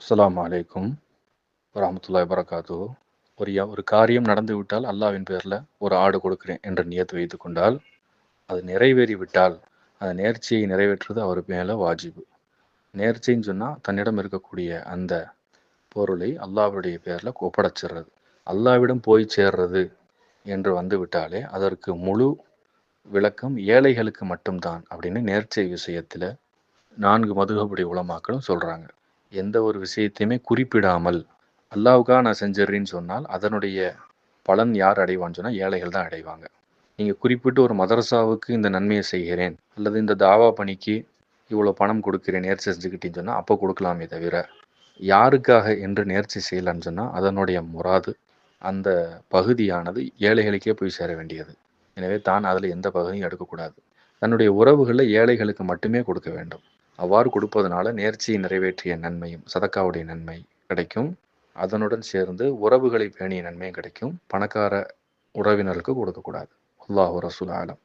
அஸ்லாம் அலைக்கும் வரஹ்மத்துல்லாஹி வரகாத்து ஒரு யா- ஒரு காரியம் நடந்து விட்டால் அல்லாவின் பேரில் ஒரு ஆடு கொடுக்கிறேன் என்ற நியத்து வைத்து கொண்டால் அது நிறைவேறி விட்டால் அந்த நேர்ச்சியை நிறைவேற்றுவது அவர் மேலே வாஜிபு. நேர்ச்சின்னு சொன்னால் தன்னிடம் இருக்கக்கூடிய அந்த பொருளை அல்லாவுடைய பேரில் ஒப்படைச்சிடுறது அல்லாஹ்விடம் போய் சேர்றது என்று வந்து விட்டாலே அதற்கு முழு விளக்கம் ஏழைகளுக்கு மட்டும்தான் அப்படின்னு நேர்ச்சை விஷயத்தில் நான்கு மதுகபுடைய உலமாக்களும் சொல்கிறாங்க எந்த ஒரு விஷயத்தையுமே குறிப்பிடாமல் அல்லாவுக்காக நான் செஞ்சிடுறேன்னு சொன்னால் அதனுடைய பலன் யார் அடைவான்னு சொன்னால் ஏழைகள் தான் அடைவாங்க. நீங்கள் குறிப்பிட்டு ஒரு மதரசாவுக்கு இந்த நன்மையை செய்கிறேன் அல்லது இந்த தாவா பணிக்கு இவ்வளோ பணம் கொடுக்குறேன் நேர்ச்சி செஞ்சுக்கிட்டேன்னு சொன்னால் அப்போ கொடுக்கலாமே தவிர யாருக்காக என்று நேர்ச்சி செய்யலான்னு சொன்னால் அதனுடைய முராது அந்த பகுதியானது ஏழைகளுக்கே போய் சேர வேண்டியது. எனவே தான் அதில் எந்த பகுதியும் எடுக்கக்கூடாது. தன்னுடைய உறவுகளில் ஏழைகளுக்கு மட்டுமே கொடுக்க வேண்டும். அவ்வாறு கொடுப்பதனால நேர்ச்சியை நிறைவேற்றிய நன்மையும் சதக்காவுடைய நன்மை கிடைக்கும். அதனுடன் சேர்ந்து உறவுகளை பேணிய நன்மையும் கிடைக்கும். பணக்கார உறவினருக்கு கொடுக்கக்கூடாது. அல்லாஹ் ரசூல் ஆலம்.